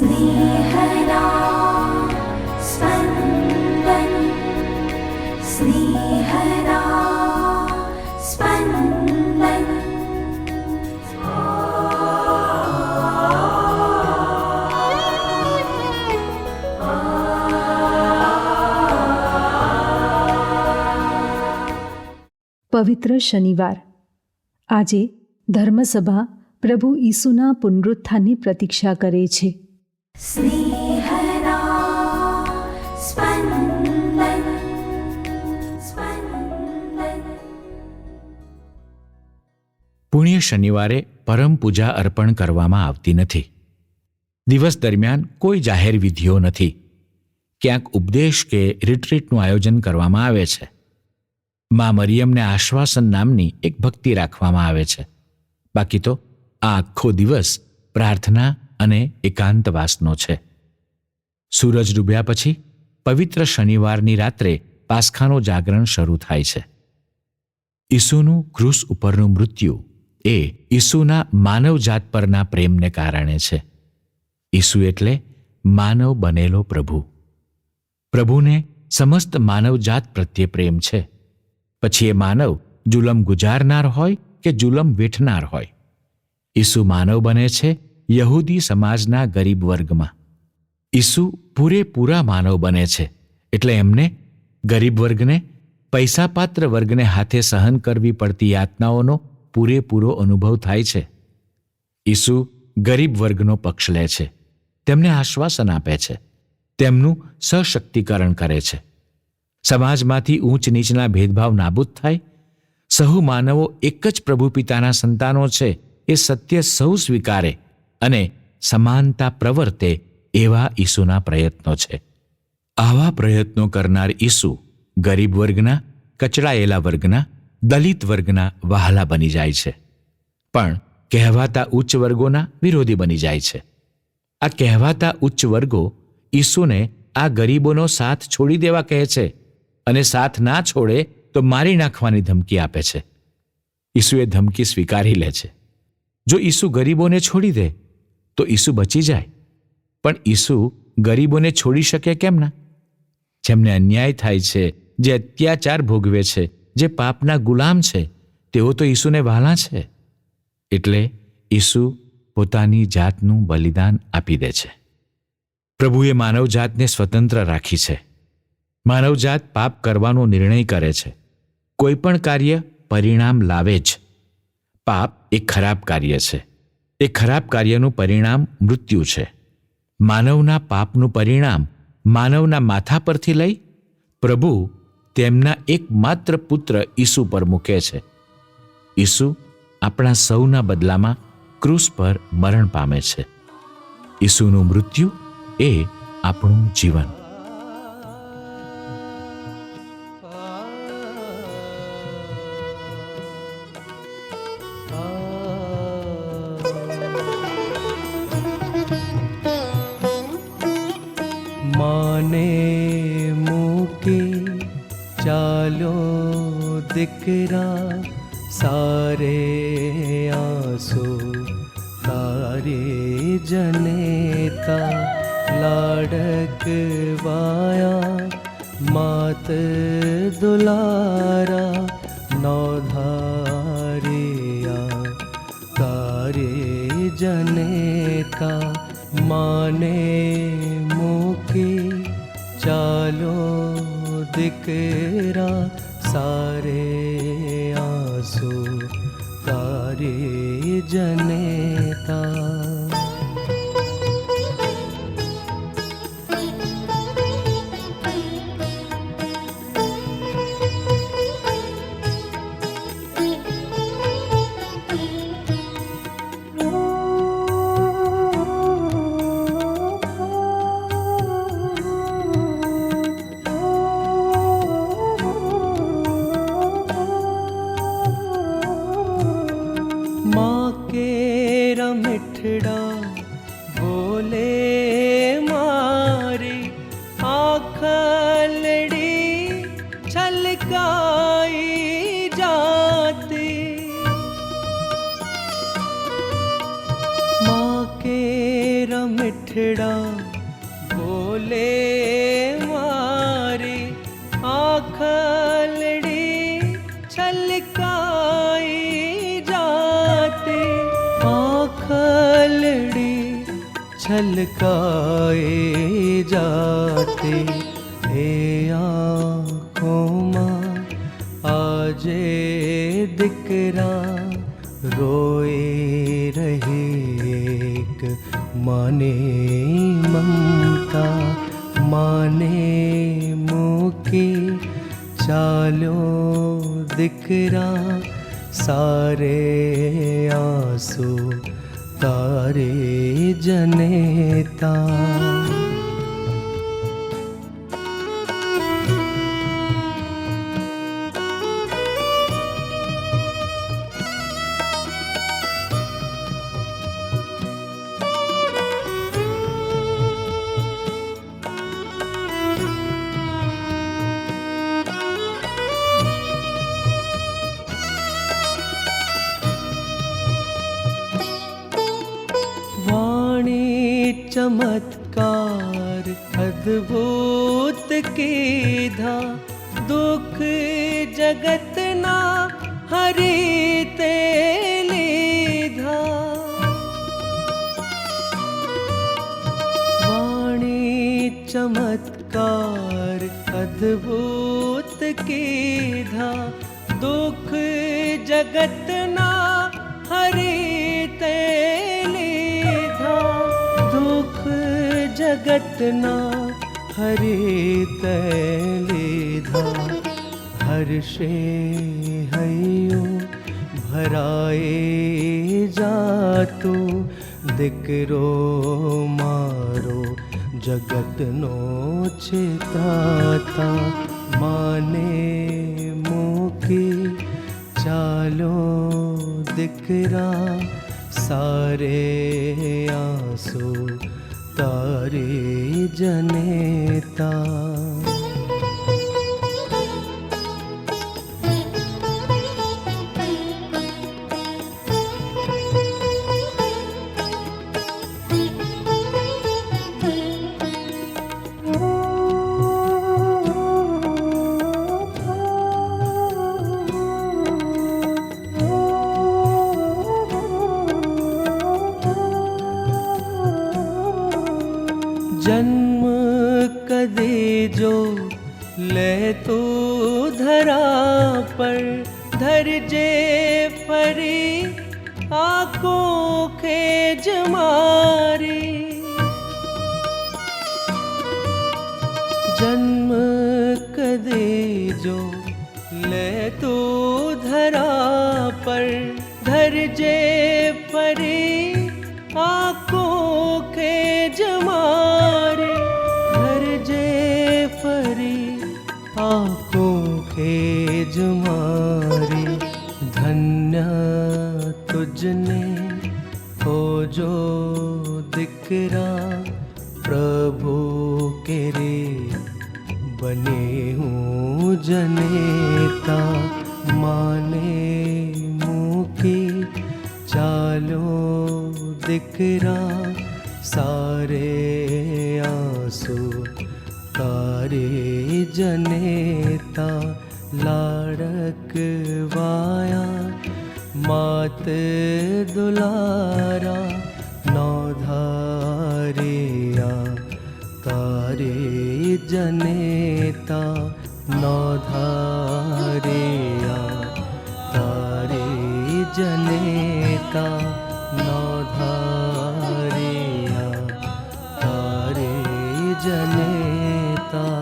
स्नेहदा स्पन्दन् स्नेहदा स्पन्दन् પવિત્ર શનિવાર આજે ધર્મસભા પ્રભુ ઈસુના પુનરુત્થાનની પ્રતીક્ષા કરે છે પુણ્ય શનિવારે પરમ પૂજા અર્પણ કરવામાં આવતી નથી. દિવસ દરમિયાન કોઈ જાહેર વિધિઓ નથી. ક્યાંક ઉપદેશ કે રિટ્રીટનું આયોજન કરવામાં આવે છે. મા મરિયમને આશ્વાસન નામની એક ભક્તિ રાખવામાં આવે છે. બાકી તો આ આખો દિવસ પ્રાર્થના અને એકાંતવાસનો છે. સૂરજ ડૂબ્યા પછી પવિત્ર શનિવારની રાત્રે પાસખાનું જાગરણ શરૂ થાય છે. ઈસુનું ક્રુસ ઉપરનું મૃત્યુ એ ઈસુના માનવજાત પરના પ્રેમને કારણે છે. ઈસુ એટલે માનવ બનેલો પ્રભુ. પ્રભુને સમસ્ત માનવજાત પ્રત્યે પ્રેમ છે. પછી એ માનવ જુલમ ગુજારનાર હોય કે જુલમ વેઠનાર હોય? ઈસુ માનવ બને છે યહૂદી સમાજના ગરીબ વર્ગમાં. ઈસુ પૂરેપૂરા માનવ બને છે, એટલે એમને ગરીબ વર્ગને, પૈસાપાત્ર વર્ગને હાથે સહન કરવી પડતી યાતનાઓનો પૂરેપૂરો અનુભવ થાય છે. ઈસુ ગરીબ વર્ગનો પક્ષ લે છે, તેમને આશ્વાસન આપે છે, તેમનું સશક્તિકરણ કરે છે. સમાજમાંથી ઊંચ નીચના ભેદભાવ નાબૂદ થાય, સહુ માનવો એક જ પ્રભુ પિતાના સંતાનો છે, એ સત્ય સૌ સ્વીકારે અને સમાનતા પ્રવર્તે એવા ઈસુના પ્રયત્નો છે. આવા પ્રયત્નો કરનાર ઈસુ ગરીબ વર્ગના, કચડાયેલા વર્ગના, દલિત વર્ગના વહાલા બની જાય છે. પણ કહેવાતા ઉચ્ચ વર્ગોના વિરોધી બની જાય છે. આ કહેવાતા ઉચ્ચ વર્ગો ઈસુને આ ગરીબોનો સાથ છોડી દેવા કહે છે અને સાથ ના છોડે તો મારી નાખવાની ધમકી આપે છે. ઈસુએ ધમકી સ્વીકારી લે છે. જો ઈસુ ગરીબોને છોડી દે તો ઈસુ બચી જાય. પણ ઈસુ ગરીબોને છોડી શકે કેમ ના? જેમને અન્યાય થાય છે, જે અત્યાચાર ભોગવે છે, જે પાપના ગુલામ છે, તેઓ તો ઈસુને વહાલા છે. એટલે ઈસુ પોતાની જાતનું બલિદાન આપી દે છે. પ્રભુએ માનવજાતને સ્વતંત્ર રાખી છે. માનવજાત પાપ કરવાનો નિર્ણય કરે છે. કોઈ પણ કાર્ય પરિણામ લાવે જ. પાપ એ ખરાબ કાર્ય છે. એ ખરાબ કાર્યનું પરિણામ મૃત્યુ છે. માનવના પાપનું પરિણામ માનવના માથા પરથી લઈ પ્રભુ તેમના એકમાત્ર પુત્ર ઈસુ પર મૂકે છે. ઈસુ આપણા સૌના બદલામાં ક્રૂસ પર મરણ પામે છે. ઈસુનું મૃત્યુ એ આપણું જીવન માને મૂકી ચાલો દીકરા સારે આંસુ તારે જનેતા લાડકવાયા માત દુલારા નોધારિયા તારે જનેતા માને ચાલો દીકરા સારે આંસુ તારે જનેતા केरा मिठड़ा बोले मारी आखलड़ी छलकाई जाती माँ केरा मिठड़ा बोले मारी आखल છલકાઈ જાતે એ આંખોમાં આજે દીકરા રોઈ રહી એક મને મમતા માને મૂકી ચાલ્યો દીકરા સારે આંસુ તારે જનેતા चमत्कार अद्भूत कीधा दुख जगत जगत् हरिते लिधा चमत्कार अद्भूत कीधा दुख जगत ना જગતના હરે તે લીધા હર્ષે હૈયો ભરાએ જાતો દીકરો મારો જગતનો છે તાતા માને મૂકી ચાલો દીકરા સારે આંસુ તારે જનેતા. જન્મ કદે જો લે તો ધરા પર ધરજે ફરી આંખો ખેજ મારી જન્મ કદે જો લે તો ધરા પર ધરજે ફરી આંખો દીકરા પ્રભુ કેરે બને હું જનેતા માને મૂકી ચાલો દીકરા સારે આંસુ તારે જનેતા લાડક વાયા માત દુલારા જનેતા નોધારિયા તારે જનેતા નોધારિયા તારે જનેતા